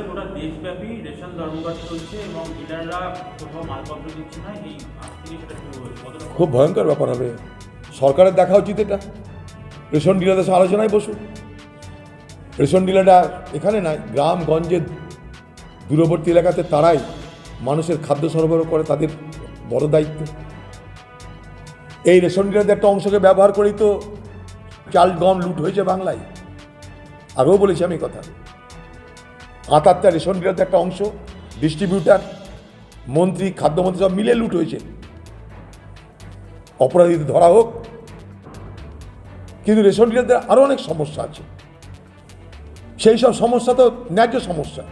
বললেন ওটা দেশব্যাপী রেশন ধর্মঘট চলছে এবং ডিলাররা কোথাও মালপত্র দিচ্ছে না, এই আজ থেকে সেটা শুরু হয়েছে। খুব ভয়ঙ্কর ব্যাপার হবে। সরকারের দেখা উচিত এটা। রেশন ডিলারদের সাথে আলোচনায় বসুন। রেশন ডিলাররা এখানে নাই গ্রামগঞ্জে দূরবর্তী এলাকাতে তারাই মানুষের খাদ্য সরবরাহ করে তাদের বড় দায়িত্ব। এই রেশন ডিলারদের একটা অংশকে ব্যবহার করেই তো চাল গম লুট হয়েছে বাংলায়। আগেও বলেছি আমি কথা। আতারটা রেশন ডিলারদের একটা অংশ ডিস্ট্রিবিউটার মন্ত্রী, খাদ্যমন্ত্রী সব মিলে লুট হয়েছে। অপরাধীদের ধরা হোক, কিন্তু রেশন ডিলারদের আরও অনেক সমস্যা আছে। সেই সব সমস্যা তো ন্যায্য সমস্যা।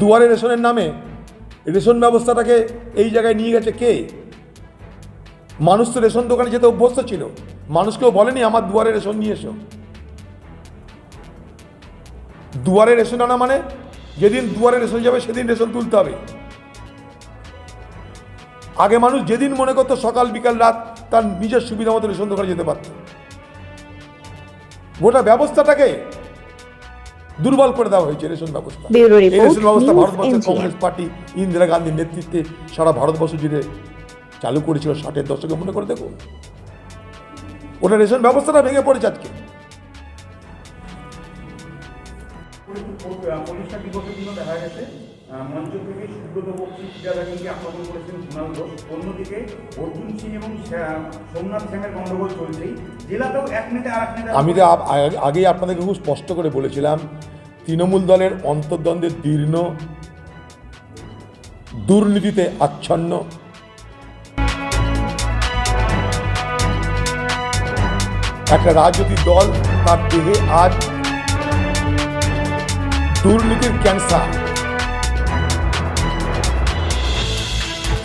দুয়ারে রেশনের নামে রেশন ব্যবস্থাটাকে এই জায়গায় নিয়ে গেছে কে? মানুষ তো রেশন দোকানে যেতে অভ্যস্ত ছিল। মানুষকেও বলেনি, আমার দুয়ারে রেশন নিয়ে এসো। দুয়ারে রেশন আনা মানে যেদিন দুয়ারে রেশন যাবে সেদিন রেশন তুলতে হবে। আগে মানুষ যেদিন মনে করতো সকাল বিকাল রাত তার নিজের সুবিধা মতো রেশন দোকানে যেতে পারত। গোটা ব্যবস্থাটাকে দুর্বল করে দেওয়া হয়েছে রেশন ব্যবস্থা। এই রেশন ব্যবস্থা ভারতবর্ষের কংগ্রেস পার্টি ইন্দিরা গান্ধীর নেতৃত্বে সারা ভারতবর্ষ জুড়ে চালু করেছিল ষাটের দশকে মনে করে দেখো। ওটা রেশন ব্যবস্থাটা ভেঙে পড়েছে আজকে। প্রতিষ্ঠা দিবসের দিনও দেখা গেছে। মঞ্চ থেকে সুব্রত বক্সি ক্রীড়াদাকে আক্রমণ করেছেন কুণাল ঘোষ। অন্যদিকে অর্জুন সিং এবং সোমনাথ শ্যামের গন্ডগোল চলছেই। জেলাতেও এক নেতা আর এক নেতা আমি তো আগেই আপনাদেরকে খুব স্পষ্ট করে বলেছিলাম, তৃণমূল দলের অন্তর্দ্বন্দ্বের দীর্ণ, দুর্নীতিতে আচ্ছন্ন। একটা রাজনৈতিক দল তার দেহে আজ দুর্নীতির ক্যান্সার।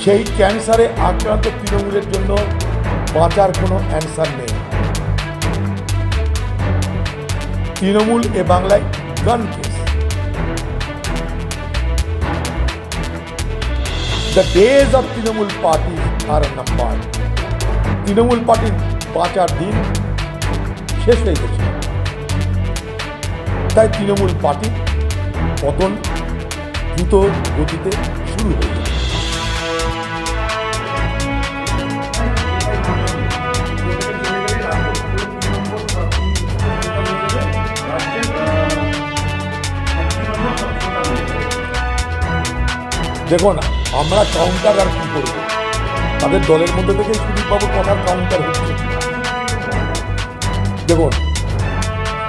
সেই ক্যান্সারে আক্রান্ত তৃণমূলের জন্য বাঁচার কোনো অ্যান্সার নেই। তৃণমূল এ বাংলায় গান case. The days of Trinamool party R number. Trinamool পার্টির বাঁচার দিন শেষ হয়ে গেছে। তাই তৃণমূল পার্টি পতন দ্রুত গতিতে শুরু হয়ে গেছে দেখুন, আমরা কাউন্টার আর কি করব? তাদের দলের মধ্যে থেকে সুদীপবাবু কথার কাউন্টার হচ্ছে দেখুন,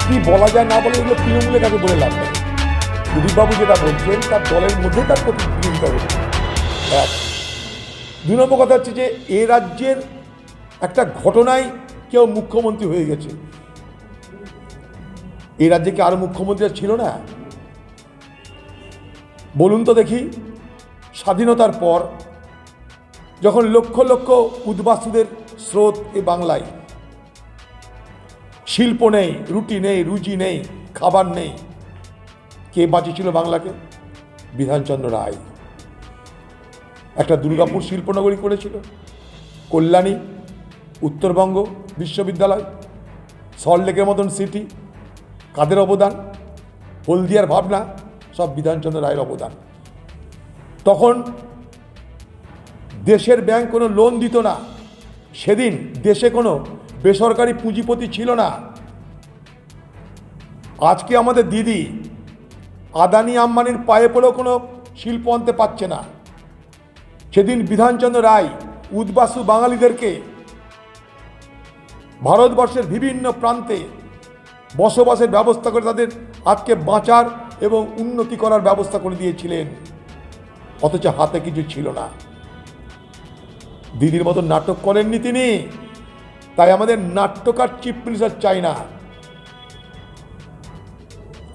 কি বলা যায় না বলে এগুলো তৃণমূলের কাছে বলে নেই? সুদীপবাবু যেটা বলছেন, তার দলের মধ্যে তার প্রতিযোগিতা হচ্ছে এক দুই নম্বর কথা হচ্ছে যে, এ রাজ্যের একটা ঘটনায় কেউ মুখ্যমন্ত্রী হয়ে গেছে। এই রাজ্যে কি আরও মুখ্যমন্ত্রী আর ছিল না? বলুন তো দেখি, স্বাধীনতার পর যখন লক্ষ লক্ষ উদ্বাস্তুদের স্রোত এ বাংলায়, শিল্প নেই, রুটি নেই, রুজি নেই, খাবার নেই কে বাঁচিয়েছিল বাংলাকে? বিধানচন্দ্র রায়। একটা দুর্গাপুর শিল্পনগরী করেছিল। কল্যাণী, উত্তরবঙ্গ বিশ্ববিদ্যালয় সল্টলেকের মতন সিটি কাদের অবদান? হলদিয়ার ভাবনা, সব বিধানচন্দ্র রায়ের অবদান। তখন দেশের ব্যাংক কোনো লোন দিত না। সেদিন দেশে কোনো বেসরকারি পুঁজিপতি ছিল না। আজকে আমাদের দিদি আদানি আম্বানির পায়ে পড়েও কোনো শিল্প আনতে পারছে না। সেদিন বিধানচন্দ্র রায় উদ্বাসু বাঙালিদেরকে ভারতবর্ষের বিভিন্ন প্রান্তে বসবাসের ব্যবস্থা করে তাদের আজকে বাঁচার এবং উন্নতি করার ব্যবস্থা করে দিয়েছিলেন। অথচ হাতে কিছু ছিল না। দিদির মতো নাটক করেননি তিনি। তাই আমাদের নাট্যকার চিফ মিনিস্টার চাই না।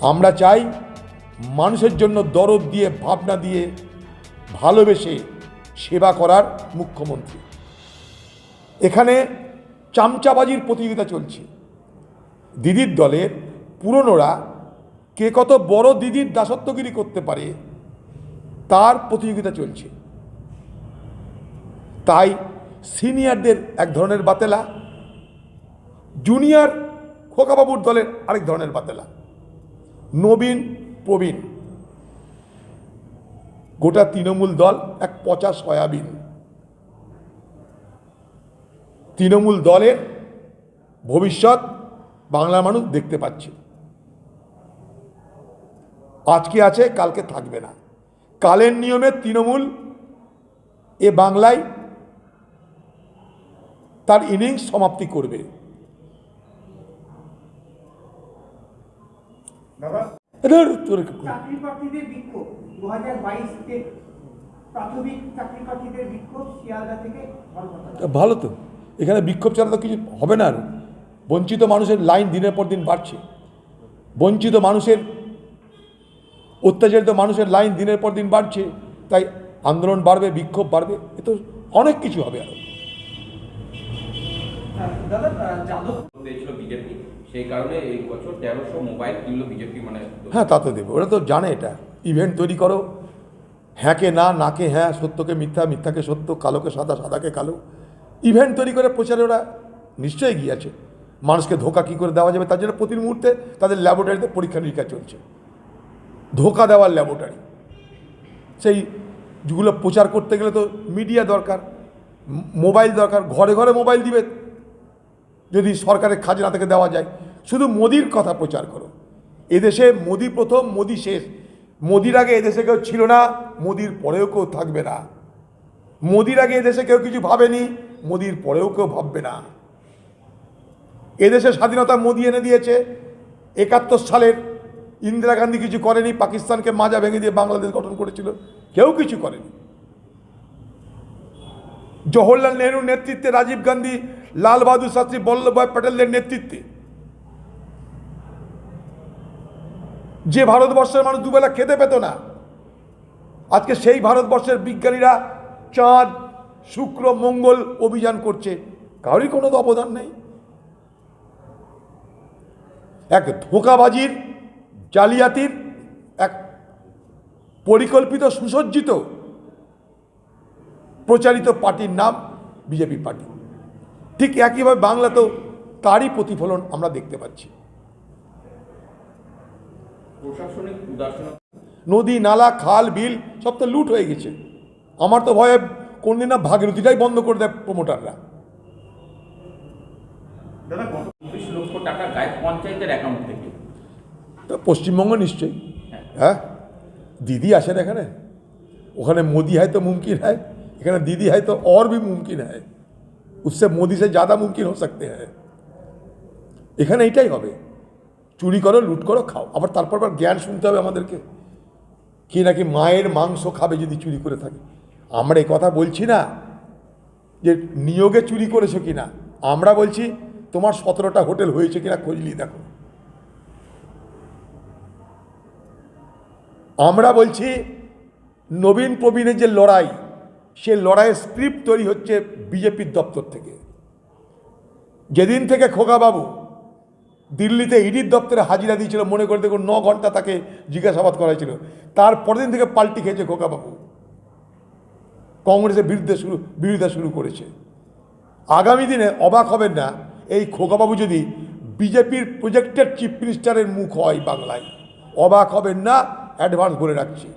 আমরা চাই মানুষের জন্য দরদ দিয়ে, ভাবনা দিয়ে ভালোবেসে সেবা করার মুখ্যমন্ত্রী। এখানে চামচাবাজির প্রতিযোগিতা চলছে। দিদির দলের পুরনোরা কে কত বড় দিদির দাসত্বগিরি করতে পারে, তার প্রতিযোগিতা চলছে। তাই সিনিয়রদের এক ধরনের বাতেলা, জুনিয়র খোকাবাবুর দলের আরেক ধরনের বাতেলা। নবীন প্রবীণ। গোটা তৃণমূল দল এক পচা সয়াবিন। তৃণমূল দলের ভবিষ্যৎ বাংলা মানুষ দেখতে পাচ্ছে। আজকে আছে, কালকে থাকবে না। কালের নিয়মে তৃণমূল এ বাংলায় তার ইনিংস সমাপ্তি করবে। দাদা ধুর, তোর চাকরি প্রার্থীদের বিক্ষোভ। দু হাজার প্রাথমিক চাকরি প্রার্থীদের বিক্ষোভ শিয়ালদা থেকে ভালো তো। এখানে বিক্ষোভ ছাড়া তো কিছু হবে না আর। বঞ্চিত মানুষের লাইন দিনের পর দিন বাড়ছে। বঞ্চিত মানুষের অত্যাচারিত মানুষের লাইন দিনের পর দিন বাড়ছে। তাই আন্দোলন বাড়বে বিক্ষোভ বাড়বে এ তো অনেক কিছু হবে আরও। দাদা সেই কারণে এই বছর তেরোশো মোবাইল বিজেপি মানে হ্যাঁ তা তো দেবে। ওরা তো জানে এটা। ইভেন্ট তৈরি করো। হ্যাঁকে না, নাকে হ্যাঁ সত্যকে মিথ্যা, মিথ্যাকে সত্য, কালোকে সাদা, সাদাকে কালো। ইভেন্ট তৈরি করে প্রচারে ওরা নিশ্চয়ই গিয়েছে মানুষকে ধোকা কী করে দেওয়া যাবে, তার জন্য প্রতি মুহূর্তে তাদের ল্যাবরেটরিতে পরীক্ষা নিরীক্ষা চলছে। ধোকা দেওয়ার ল্যাবরেটরি সেই যেগুলো প্রচার করতে গেলে তো মিডিয়া দরকার, মোবাইল দরকার। ঘরে ঘরে মোবাইল দিবে। যদি সরকারের খাজনা থেকে দেওয়া যায় শুধু মোদির কথা প্রচার করো। এদেশে মোদি প্রথম, মোদি শেষ। মোদির আগে এদেশে কেউ ছিল না, মোদির পরেও কেউ থাকবে না। মোদির আগে এদেশে কেউ কিছু ভাবেনি, মোদির পরেও কেউ ভাববে না। এদেশে স্বাধীনতা মোদি এনে দিয়েছে, একাত্তর সালের ইন্দিরা গান্ধী কিছু করেনি, পাকিস্তানকে মাজা ভেঙে দিয়ে বাংলাদেশ গঠন করেছিল, কেউ কিছু করেনি। জওহরলাল নেহরুর নেতৃত্বে রাজীব গান্ধী, লাল বাহাদুর শাস্ত্রী, বল্লভভাই প্যাটেলের নেতৃত্বে যে ভারতবর্ষের মানুষ দুবেলা খেতে পেত না, আজকে সেই ভারতবর্ষের বিজ্ঞানীরা চাঁদ, শুক্র, মঙ্গল অভিযান করছে। কারোরই কোনো তো অবদান নেই। এক ধোকাবাজির, জালিয়াতির, এক পরিকল্পিত সুসজ্জিত প্রচারিত পার্টির নাম বিজেপি পার্টি। ঠিক একইভাবে বাংলাতেও তারই প্রতিফলন আমরা দেখতে পাচ্ছি। প্রশাসনিক উদাসীনতা নদী নালা খাল বিল সব তো লুট হয়ে গেছে আমার তো ভয়ে কোনদিন না ভাগীরথীটাই বন্ধ করে দেয় প্রমোটাররা দাদা গত চব্বিশ লক্ষ টাকা গায়ে পঞ্চায়েতের অ্যাকাউন্ট থেকে তো পশ্চিমবঙ্গ নিশ্চয়ই হ্যাঁ दीदी আসেন এখানে ওখানে मोदी है तो मुमकिन है এখানে दीदी है तो और भी मुमकिन है उससे मोदी से ज़्यादा मुमकिन हो सकते हैं এখানে এইটাই হবে চুরি করো, লুট করো, খাও। আবার তারপর আবার জ্ঞান শুনতে হবে আমাদেরকে। কি নাকি মায়ের মাংস খাবে যদি চুরি করে থাকে? আমরা এই কথা বলছি না যে নিয়োগে চুরি করেছ কিনা। আমরা বলছি তোমার সতেরোটা হোটেল হয়েছে কিনা খোঁজ নিয়ে দেখো। আমরা বলছি নবীন প্রবীণের যে লড়াই, সে লড়াইয়ের স্ক্রিপ্ট তৈরি হচ্ছে বিজেপির দপ্তর থেকে। যেদিন থেকে খোকাবাবু দিল্লিতে ইডির দপ্তরে হাজিরা দিয়েছিল, মনে করে দেখুন, ন ঘণ্টা তাকে জিজ্ঞাসাবাদ করা হয়েছিল তার পরের দিন থেকে পাল্টি খেয়েছে খোকাবাবু কংগ্রেসের বিরুদ্ধে শুরু, বিরোধিতা শুরু করেছে। আগামী দিনে অবাক হবেন না, এই খোকাবাবু যদি বিজেপির প্রজেক্টেড চিফ মিনিস্টারের মুখ হয় বাংলায়। অবাক হবেন না অ্যাডভান্স বলে রাখছি।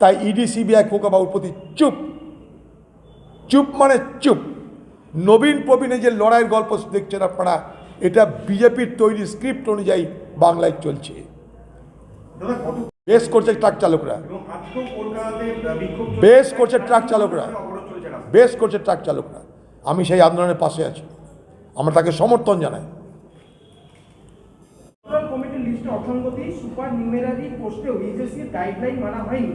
তাই ইডি, সিবিআই খোকাবাবুর প্রতি চুপ। চুপ মানে চুপ। নবীন প্রবীণে যে লড়াইয়ের গল্প দেখছেন আপনারা এটা বিজেপির তৈরি স্ক্রিপ্ট অনুযায়ী বাংলায় চলছে। বেশ করছে ট্রাক চালকরা। বেশ করছে ট্রাক চালকরা। বেশ করছে ট্রাক চালকরা। আমি সেই আন্দোলনের পাশে আছি। আমরা তাকে সমর্থন জানাই। ইলেকট্রাল কমিটির লিস্টে অসঙ্গতি সুপার নিউমেরারি পোস্টেও এইচএসসির গাইডলাইন হয়নি।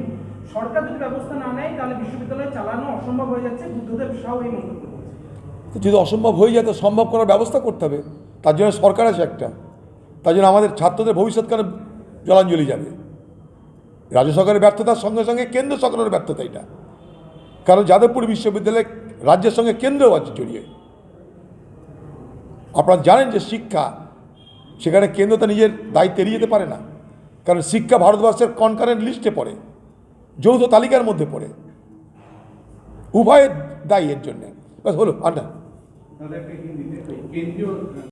সরকার যদি ব্যবস্থা না নেয় তাহলে বিশ্ববিদ্যালয় চালানো অসম্ভব হয়ে যাচ্ছে। বুদ্ধদেব সাউ এই মন্তব্য যদি অসম্ভব হয়ে যায় তো সম্ভব করার ব্যবস্থা করতে হবে। তার জন্য সরকার আছে একটা। তার জন্য আমাদের ছাত্রদের ভবিষ্যৎকালে জলাঞ্জলি যাবে। রাজ্য সরকারের ব্যর্থতার সঙ্গে সঙ্গে কেন্দ্র সরকারের ব্যর্থতা এটা। কারণ যাদবপুর বিশ্ববিদ্যালয় রাজ্যের সঙ্গে কেন্দ্রও আছে জড়িয়ে। আপনারা জানেন যে শিক্ষা, সেখানে কেন্দ্র তা নিজের দায়িত্ব এড়িয়ে যেতে পারে না। কারণ শিক্ষা ভারতবর্ষের কনকারেন্ট লিস্টে পড়ে, যৌথ তালিকার মধ্যে পড়ে। উভয়ের দায়ী এর জন্যে। হলো, আর